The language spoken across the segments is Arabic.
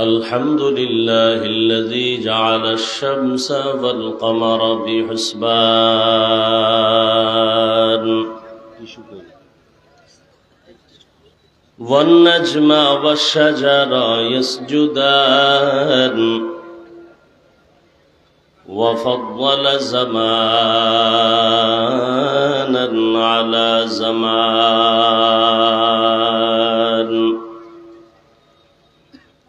الحمد لله الذي جعل الشمس والقمر بحسبان. والنجم والشجر يسجدان. وفضل زمانا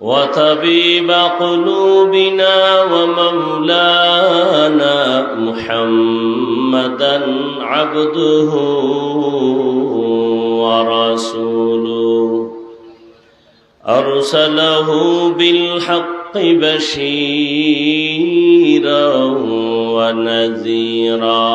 وطبيب قلوبنا ومولانا محمدا عبده ورسوله. أرسله بالحق بشيرا ونذيرا.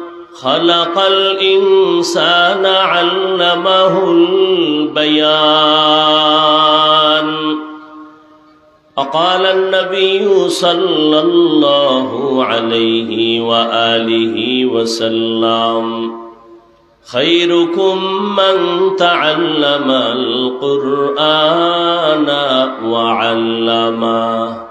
خلق الإنسان علمه البيان. أقال النبي صلى الله عليه وآله وسلم خيركم من تعلم القرآن وعلمه.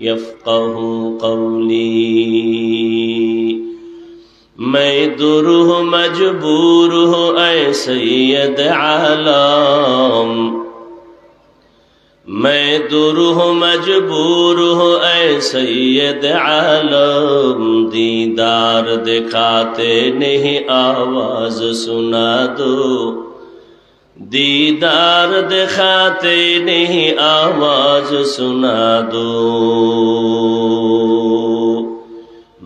يفقه قولي میں درہ مجبور ہو اے سید عالم میں درہ مجبور ہو اے سید عالم دیدار دکھاتے نہیں، آواز سنا دو دیدار دکھاتے نہیں آواز سنا دو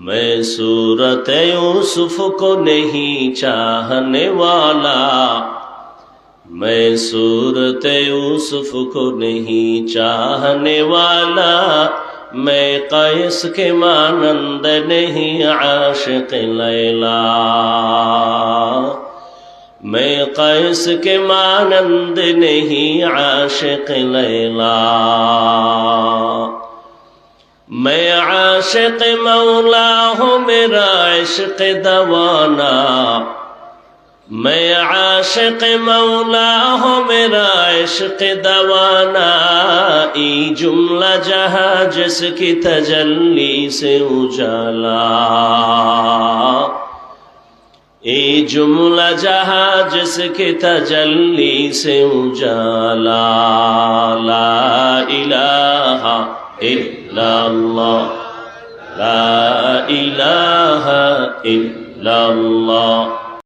میں صورت یوسف کو نہیں چاہنے والا میں صورت یوسف کو نہیں چاہنے والا میں قیس کے مانند نہیں عاشق لیلا میں قیس کے مانند نہیں عاشق لیلا میں عاشق مولا ہوں میرا عشق دوانا میں عاشق مولا ہوں میرا عشق دوانا ای جملہ جہاں جس کی تجلی سے اجالا এই জুমলা জাহাজ সে তজল্লি সে উজালা লা ইলাহা ইল্লাল্লাহ লা ইলাহা ইল্লাল্লাহ।